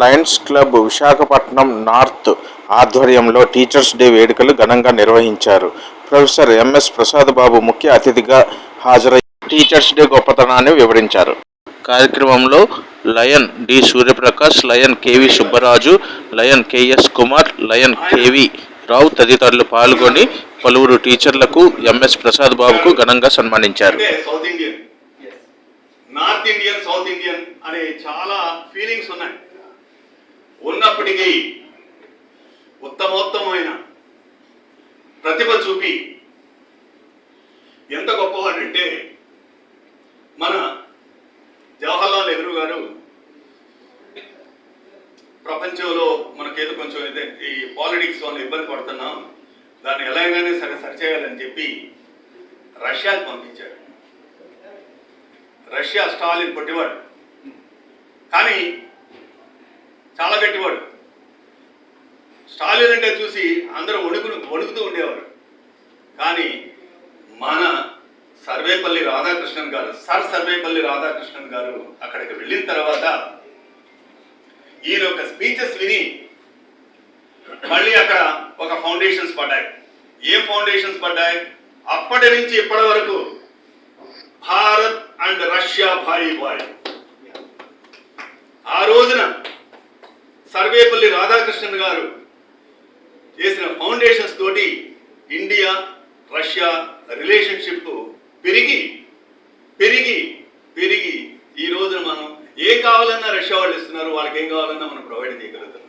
Lions club Visakhapatnam north ఆధ్వర్యంలో teachers day వేడుకలు ఘనంగా నిర్వహించారు. ప్రొఫెసర్ ఎంఎస్ ప్రసాద్ బాబు ముఖ్య అతిథిగా హాజరై టీచర్స్ డే గొప్పతనాన్ని వివరించారు. కార్యక్రమంలో lion D Suryaprakash lion K V Subbaraju lion K S Kumar lion K V Rao తదితరులు పాల్గొని పలువురు టీచర్లకు ఎంఎస్ ప్రసాద్ బాబుకు ఘనంగా సన్మానించారు. North Indian. సౌత్ ఇండియన్ అనే చాలా ఫీలింగ్స్ ఉన్నాయి. ఉన్నప్పటికీ ఉత్తమోత్తమైన ప్రతిభ చూపి ఎంత గొప్పవాడంటే మన జవహర్లాల్ నెహ్రూ గారు ప్రపంచంలో మనకేదో కొంచెం ఇదే ఈ పాలిటిక్స్ వల్ల ఇబ్బంది పడుతున్నాం దాన్ని ఎలాగైనా సరే సరిచేయాలని చెప్పి రష్యాకి పంపించాడు. రష్యా స్టాలిన్ పొట్టివాడు కానీ చాలా గట్టివాడు. స్టాలిన్ అంటే చూసి అందరూ వణుకు వణుకుతూ ఉండేవారు. కానీ మన సర్వేపల్లి రాధాకృష్ణన్ గారు సర్ సర్వేపల్లి రాధాకృష్ణన్ గారు అక్కడికి వెళ్ళిన తర్వాత ఈయన యొక్క స్పీచెస్ విని మళ్ళీ అక్కడ ఒక ఫౌండేషన్స్ పడ్డాయి. ఏం ఫౌండేషన్స్ పడ్డాయి? అప్పటి నుంచి ఇప్పటి వరకు భారత్ అండ్ రష్యా భాయి భాయ్ ఆ రోజున సర్వేపల్లి రాధాకృష్ణన్ గారు చేసిన ఫౌండేషన్స్ తోటి ఇండియా రష్యా రిలేషన్షిప్ పెరిగి పెరిగి పెరిగి ఈ రోజున మనం ఏం కావాలన్నా రష్యా వాళ్ళు ఇస్తున్నారు వాళ్ళకి ఏం కావాలన్నా మనం ప్రొవైడ్ చేయగలుగుతాం.